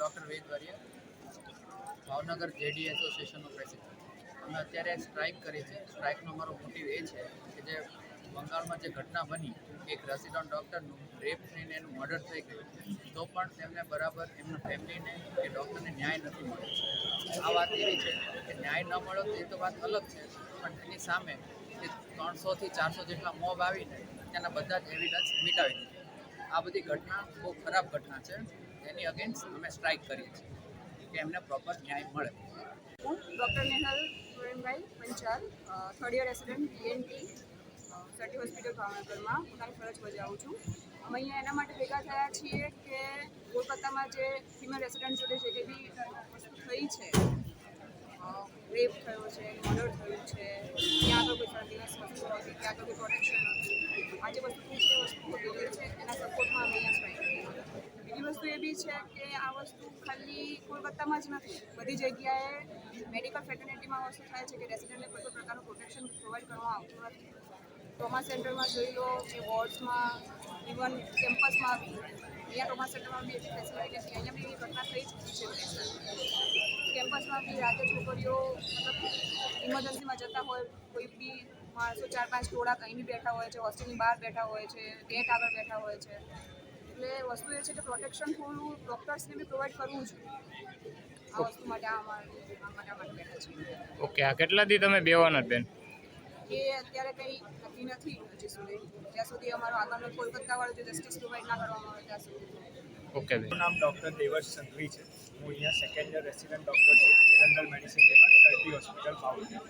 Doctor Vedvariya Bhavnagar JD એસોસિએશનનો president. અમે અત્યારે સ્ટ્રાઇક કરી છે. સ્ટ્રાઇકનો અમારો મોટિવ એ છે કે જે બંગાળમાં જે ઘટના બની, એક રેસિડન્ટ ડૉક્ટરનું રેપ થઈને એનું મર્ડર થઈ ગયું, તો પણ તેમને બરાબર એમના ફેમિલીને કે ડૉક્ટરને ન્યાય નથી મળ્યો આ વાત એવી છે કે ન્યાય ન મળ્યો તો તો વાત અલગ છે, પણ એની સામે ત્રણસોથી ચારસો જેટલા મોબ આવીને તેના બધા જ એવિડન્સ મિટાવી દીધા. આ બધી ઘટના બહુ ખરાબ ઘટના છે. એની અગેન્સ્ટ અમે સ્ટ્રાઇક કરીએ છીએ કે એમને પ્રોપર ન્યાય મળે. હું doctor Nehal Surenbhai Panchal third year resident DNT sir T hospital ભાવનગરમાં. પોતાની ફરજ બજાવું છું. અમે અહીંયા એના માટે ભેગા થયા છીએ કે કોલકાતામાં જે ફિમેલ રેસિડન્ટ જોડે જે બી થઈ છે રેપ થયો છે મર્ડર થયું છે ત્યાં આગળ કોઈ સર્વિલન્સ વસ્તુ હતી ત્યાં આગળ કોઈ પ્રોટેક્શન હતું આ જે વસ્તુ છે વસ્તુ ખોટી થઈ છે એના સપોર્ટમાં અમે અહીંયા સ્ટ્રાઇક કરીએ બીજી વસ્તુ એ બી છે કે આ વસ્તુ ખાલી કોલકાતામાં જ નથી, બધી જગ્યાએ મેડિકલ ફેટર્નિટીમાં વસ્તુ થાય છે કે રેસિડન્ટને કોઈ પણ પ્રકારનું પ્રોટેક્શન પ્રોવાઈડ કરવામાં આવતું નથી. ટ્રોમા સેન્ટરમાં જોઈ લો કે વોર્ડ્સમાં ઇવન કેમ્પસમાં બી, અહીંયા ટ્રોમા સેન્ટરમાં બી એટલી ફેસિલિટી નથી. અહીંયા બી એવી ઘટના થઈ ચૂકી છે કેમ્પસમાં બી રાતે છોકરીઓ મતલબ ઇમરજન્સીમાં જતા હોય, કોઈ બી માણસો ચાર પાંચ ટોળા કંઈ બી બેઠા હોય છે હોસ્ટેલની બહાર બેઠા હોય છે ગેટ આગળ બેઠા હોય છે. એટલે વસ્તુ એ છે કે પ્રોટેક્શન થોડું ડૉક્ટર્સને બી પ્રોવાઈડ કરવું જોઈએ. આ વસ્તુ માટે આ અમારે ઓકે આ કેટલા દી તમે બેવાના બેન? એ અત્યારે કંઈ નક્કી નથી હજી સુધી. જ્યાં સુધી અમારો આગળનો કોલકાતાવાળો જે જસ્ટિસ પ્રોવાઈડ ના કરવામાં આવે ત્યાં સુધી. ઓકે બેન. નામ ડૉક્ટર દેવર્ષ સંઘવી છે. હું અહીંયા સેકન્ડ યર રેસિડન્ટ ડૉક્ટર છું. General medicine department sir T hospital Bhavnagar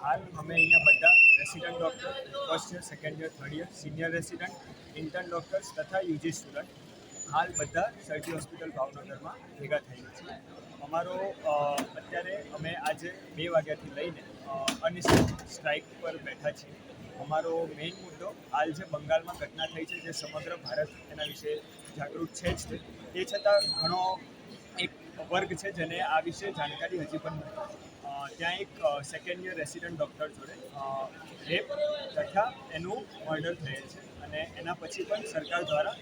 હાલ અમે અહીંયા બધા doctor first year second year third year senior resident intern doctors તથા યુજી સ્ટુડન્ટ હાલ બધા સરજી હોસ્પિટલ ભાવનગરમાં ભેગા થઈએ છીએ અમારો અત્યારે અમે આજે બે વાગ્યાથી લઈને અનિશ્ચિત સ્ટ્રાઇક પર બેઠા છીએ. અમારો મેઇન મુદ્દો હાલ જે બંગાળમાં ઘટના થઈ છે, જે સમગ્ર ભારત એના વિશે જાગૃત છે જ તે છતાં ઘણો એક વર્ગ છે જેને આ વિશે જાણકારી હજી પણ નથી. ત્યાં એક સેકન્ડ યર રેસિડન્ટ ડૉક્ટર જોડે રેપ તથા એનું મર્ડર થયેલ છે. અને એના પછી પણ સરકાર દ્વારા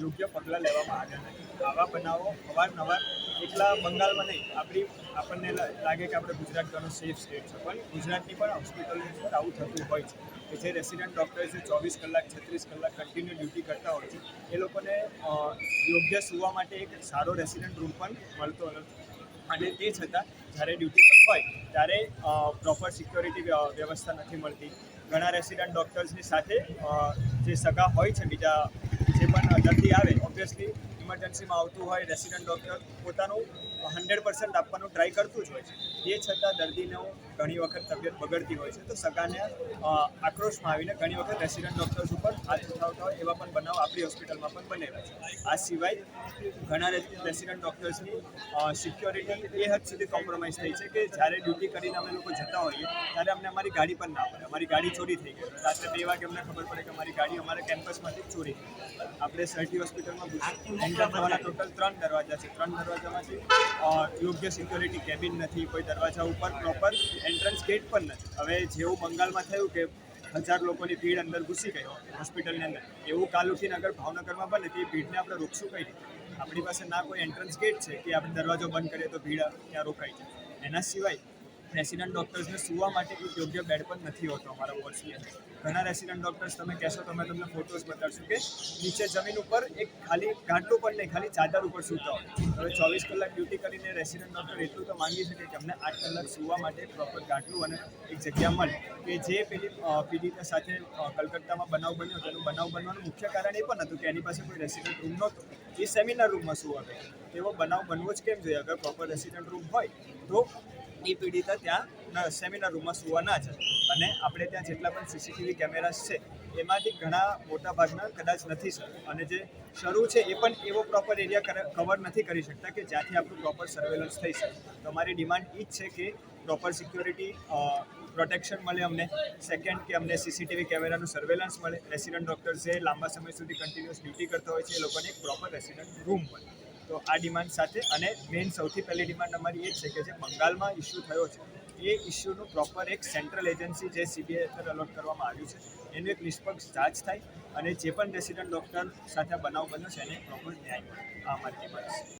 યોગ્ય પગલાં લેવામાં આવ્યા નથી. આવા બનાવો અવારનવાર એકલા બંગાળમાં નહીં. આપણી, આપણને લાગે કે આપણે ગુજરાત ઘણું સેફ સ્ટેટ છે. પણ ગુજરાતની પણ હોસ્પિટલની અંદર આવું થતું હોય છે કે જે રેસિડન્ટ ડૉક્ટર જે ચોવીસ કલાક, છત્રીસ કલાક કન્ટિન્યુ ડ્યુટી કરતા હોય છે, એ લોકોને યોગ્ય સુવા માટે એક સારો રેસિડન્ટ રૂમ પણ મળતો નથી. અને તે છતાં જ્યારે ડ્યુટી પર હોય, ત્યારે પ્રોપર સિક્યોરિટી વ્યવસ્થા નથી મળતી. ઘણા રેસિડન્ટ ડૉક્ટર્સની સાથે જે સગા હોય છે, બીજા જે પણ દર્દી આવે ઓબ્વિયસલી ઇમરજન્સીમાં આવતું હોય રેસિડન્ટ ડૉક્ટર પોતાનું હંડ્રેડ પર્સન્ટ આપવાનું ટ્રાય કરતું જ હોય છે. એ છતાં દર્દીનો ઘણી વખત તબિયત બગડતી હોય છે. તો સગાને આક્રોશમાં આવીને ઘણી વખત રેસિડન્ટ ડૉક્ટર્સ ઉપર હાથ ઉઠાવતા હોય એવા પણ બનાવ આપણી હોસ્પિટલમાં પણ બનેલા છે. આ સિવાય ઘણા રેસિડન્ટ ડૉક્ટર્સની સિક્યોરિટી એ હદ સુધી કોમ્પ્રોમાઇઝ થઈ છે કે જ્યારે ડ્યુટી કરીને અમે લોકો જતા હોઈએ, ત્યારે અમને અમારી ગાડી પણ ના પડે. અમારી ગાડી ચોરી થઈ ગઈ. રાત્રે બે વાગે અમને ખબર પડે કે અમારી ગાડી અમારા કેમ્પસમાંથી ચોરી થઈ આપણે સરટી હોસ્પિટલમાં ટોટલ ત્રણ દરવાજા છે. ત્રણ દરવાજામાંથી છે. યોગ્ય સિક્યોરિટી કેબિન નથી કોઈ દરવાજા ઉપર પ્રોપર એન્ટ્રન્સ ગેટ પણ નથી. હવે જેવું બંગાળમાં થયું કે હજાર લોકોની ભીડ અંદર ઘૂસી ગઈ હોસ્પિટલની અંદર. એવું કાલુથી નગર ભાવનગરમાં બને તે ભીડને આપણે રોકશું કઈ આપણી પાસે ના કોઈ એન્ટ્રન્સ ગેટ છે કે આપણે દરવાજો બંધ કરીએ તો ભીડ ત્યાં રોકાઈ જાય. એના સિવાય રેસિડન્ટ ડૉક્ટર્સને સુવા માટે એક યોગ્ય બેડ પણ નથી હોતો અમારા વોર્ડ્સની ઘણા રેસિડન્ટ ડૉક્ટર્સ તમે કહેશો તમે તમને ફોટોઝ બતાડશું કે નીચે જમીન ઉપર એક ખાલી ગાંટલું પણ નહીં, ખાલી ચાદર ઉપર સૂતા હોય. હવે ચોવીસ કલાક ડ્યુટી કરીને રેસિડન્ટ ડૉક્ટર એટલું તો માંગી શકે કે અમને આઠ કલાક સુવા માટે પ્રોપર ગાંટલું અને એક જગ્યા મળે. કે જે પેલી પીડિતા સાથે કલકત્તામાં બનાવ બન્યો, તેનું બનાવ બનવાનું મુખ્ય કારણ એ પણ હતું કે એની પાસે કોઈ રેસિડન્ટ રૂમ નહોતો. એ સેમિનાર રૂમમાં સુવા ગઈ એવો બનાવ બનવો જ કેમ જોઈએ? અગર પ્રોપર રેસિડન્ટ રૂમ હોય તો એ પીડિતા ત્યાં સેમિનાર રૂમમાં સુવા ના જાય અને આપણે ત્યાં જેટલા પણ સીસીટીવી કેમેરાસ છે, એમાંથી ઘણા મોટા ભાગના કદાચ નથી અને જે શરૂ છે એ પણ એવો પ્રોપર એરિયા કવર નથી કરી શકતા કે જ્યાંથી આપણું પ્રોપર સર્વેલન્સ થઈ શકે. તો અમારી ડિમાન્ડ એ જ છે કે પ્રોપર સિક્યોરિટી પ્રોટેક્શન મળે અમને. સેકન્ડ કે અમને સીસીટીવી કેમેરાનું સર્વેલન્સ મળે. રેસિડન્ટ ડૉક્ટર જે લાંબા સમય સુધી કન્ટિન્યુઅસ ડ્યુટી કરતા હોય છે, એ લોકોને એક પ્રોપર રેસિડન્ટ રૂમ મળે. તો આ ડિમાન્ડ સાથે અને મેઇન સૌથી પહેલી ડિમાન્ડ અમારી એ છે કે જે બંગાળમાં ઇસ્યુ થયો છે, એ ઇસ્યુનું પ્રોપર એક સેન્ટ્રલ એજન્સી જે સીબીઆઈ હેઠળ અલોટ કરવામાં આવ્યું છે, એનું એક નિષ્પક્ષ જાંચ થાય અને જે પણ રેસિડન્ટ ડૉક્ટર સાથે બનાવ બન્યો છે, એને પ્રોપર ન્યાય મળે. આ અમારી ડિમાન્ડ છે.